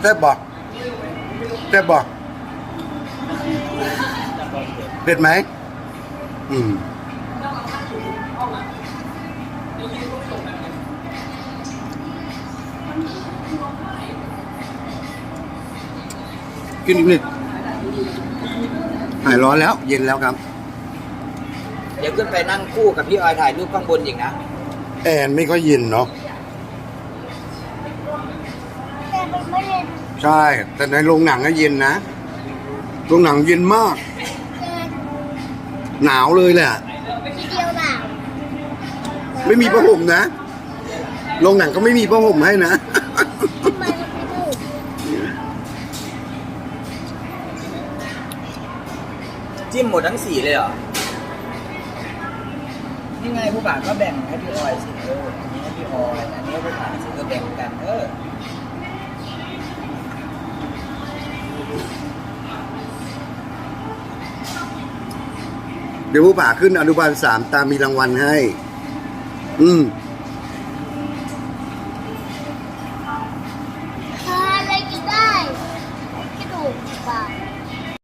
แซ่บบอกแซ่บบอกเผ็ดไหม อืมกินอีกนิดหายร้อนแล้ว เย็นแล้วครับ เดี๋ยวขึ้นไปนั่งคู่กับพี่ออยถ่ายรูปข้างบนอีกนะ แอนไม่ค่อยเย็นเนาะ แต่มัน ไม่เย็นใช่ แต่ในโรงหนังก็เย็นนะโรงหนังเย็นมากเกินหนาวเลยแหละ ทีเดียวหนาวไม่มีผ้าห่มนะโรงหนังก็ไม่มีผ้าห่มให้นะ ทำไมมันไม่ถูกจิ้มหมดทั้งสี่เลยเหรอ นี่ไงผู้บ่าวก็แบ่งให้พี่ออยสิเอออันนี้ให้พี่ออย อันนี้ให้ผู้บ่าวสิเออแบ่งกันเออ เดี๋ยวผู้ผ่าขึ้นอนุบาลสามตามมีรางวัลให้ อืม